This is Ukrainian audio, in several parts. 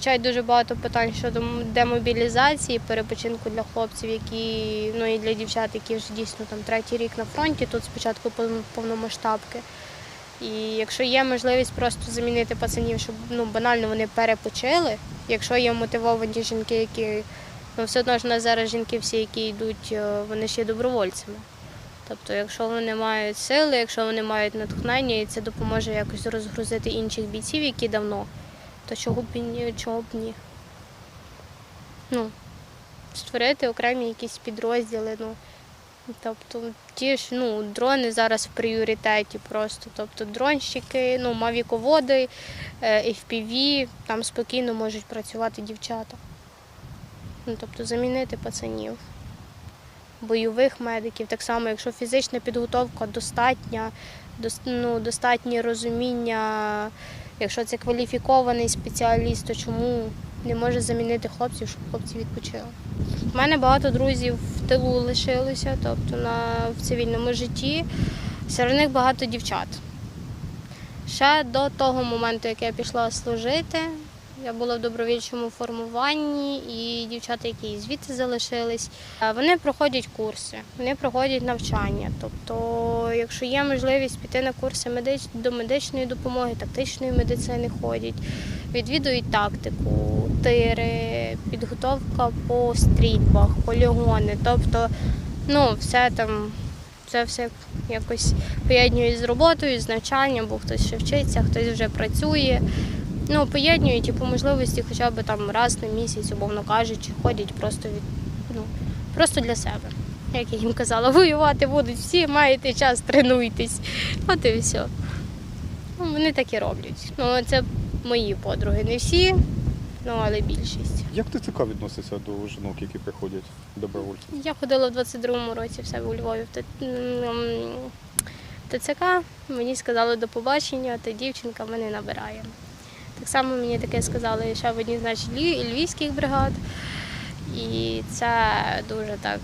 звучать дуже багато питань щодо демобілізації, перепочинку для хлопців, які ну і для дівчат, які вже дійсно там третій рік на фронті, тут спочатку повномасштабки. І якщо є можливість просто замінити пацанів, щоб ну банально вони перепочили, якщо є мотивовані жінки, які ну все одно ж у нас зараз жінки всі, які йдуть, е, вони ще добровольцями. Тобто, якщо вони мають сили, якщо вони мають натхнення, і це допоможе якось розгрузити інших бійців, які давно, то чого б ні, чого б ні. Ну, створити окремі якісь підрозділи. Ну, тобто, ті ж ну, дрони зараз в пріоритеті просто. Тобто дронщики, ну, мавіководи, е, FPV, там спокійно можуть працювати дівчата. Ну, тобто замінити пацанів бойових медиків. Так само, якщо фізична підготовка достатня, дос- ну, достатнє розуміння, якщо це кваліфікований спеціаліст, то чому не може замінити хлопців, щоб хлопці відпочили? У мене багато друзів в тилу лишилося, тобто на, в цивільному житті. Серед них багато дівчат. Ще до того моменту, як я пішла служити, я була в добровільчому формуванні, і дівчата, які звідси залишились, е, вони проходять курси, вони проходять навчання. Тобто, якщо є можливість піти на курси медич... до медичної допомоги, тактичної медицини ходять, відвідують тактику, тири, підготовка по стрільбах, полігони. Тобто, ну, все там, це все якось поєднують з роботою, з навчанням, бо хтось ще вчиться, хтось вже працює. Ну, поєднують і по можливості хоча б там раз на місяць, умовно кажучи, ходять просто від ну, просто для себе. Як я їм казала, воювати будуть всі, маєте час, тренуйтесь. От і все. Ну, вони так і роблять. Ну, це мої подруги. Не всі, ну але більшість. Як ТЦК відноситься до жінок, які приходять добровольці? Я ходила в 22-му році в себе у Львові ТЦК. Мені сказали до побачення, та дівчинка мене набирає. Так само мені таке сказали ще в одній з наших львівських бригад. І це дуже так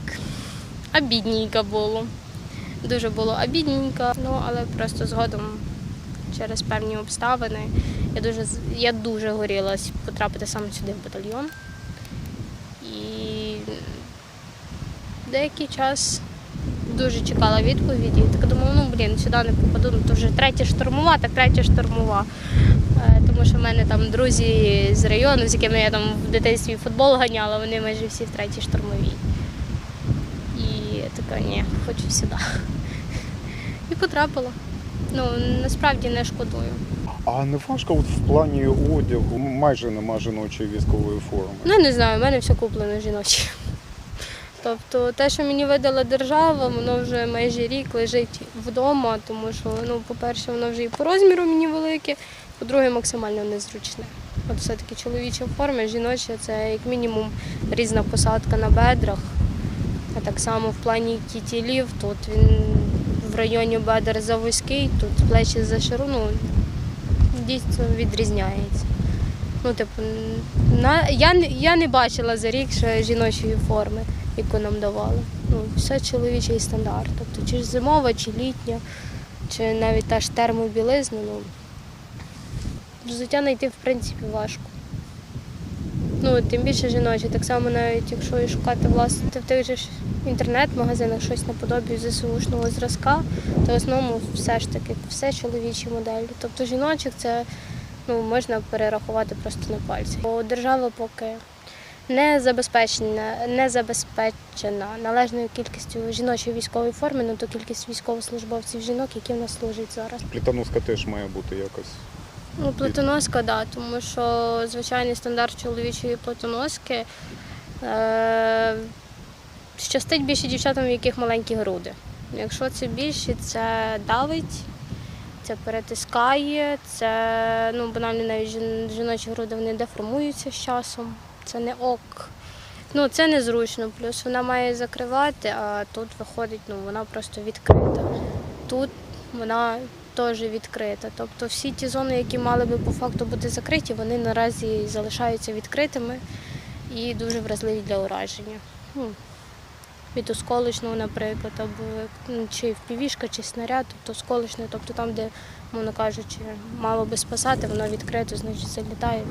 обідненько було. Дуже було обідненько, ну але просто згодом через певні обставини я дуже, я дуже горілась потрапити саме сюди в батальйон. І деякий час дуже чекала відповіді. Так думала, ну блін, сюди не попаду, ну то вже третя штурмова, так третя штурмова. Е, Тому що в мене там друзі з району, з якими я там в дитинстві футбол ганяла, вони майже всі в третій штурмовій. І я така, ні, хочу сюди. І потрапила. Ну, насправді не шкодую. А не важко от в плані одягу майже нема жіночої військової форми. Ну, я не знаю, в мене все куплено жіноче. Тобто те, що мені видала держава, воно вже майже рік лежить вдома, тому що, ну, по-перше, воно вже і по розміру мені велике, по-друге, максимально незручне. От все-таки чоловіча форма, жіноча це як мінімум різна посадка на бедрах. А так само в плані кітілів, тут він в районі бедер завузький, тут плечі за ширину, ну, дійсно відрізняється. Ну, типу, на, я, я не бачила за рік ще жіночої форми, яку нам давали. Ну, все чоловічий стандарт. Тобто, чи ж зимова, чи літня, чи навіть та ж термобілизна. Ну, взуття знайти, в принципі, важко. Ну, тим більше жіночі. Так само навіть якщо і шукати власне в тих же інтернет-магазинах щось наподобі ЗСУшного зразка, то в основному все ж таки все чоловічі моделі. Тобто жіночих це ну, можна перерахувати просто на пальці. Бо держава поки не забезпечена, не забезпечена належною кількістю жіночої військової форми, ну то кількість військовослужбовців жінок, які в нас служать зараз. Плітоноска теж має бути якось. Ну, платоноска, так, да, тому що звичайний стандарт чоловічої платоноски е, щастить більше дівчатам, в яких маленькі груди. Якщо це більше, це давить, це перетискає, це ну, банально навіть жін- жіночі груди вони деформуються з часом. Це не ок. Ну, це незручно. Плюс вона має закривати, а тут виходить, ну, вона просто відкрита. Тут вона теж відкрита. Тобто всі ті зони, які мали би по факту бути закриті, вони наразі залишаються відкритими і дуже вразливі для ураження. Ну, від осколочного, наприклад, або ну, чи впівішка, чи снаряд, тобто осколочне, тобто там, де, мовно кажучи, мало би спасати, воно відкрито, значить залітає.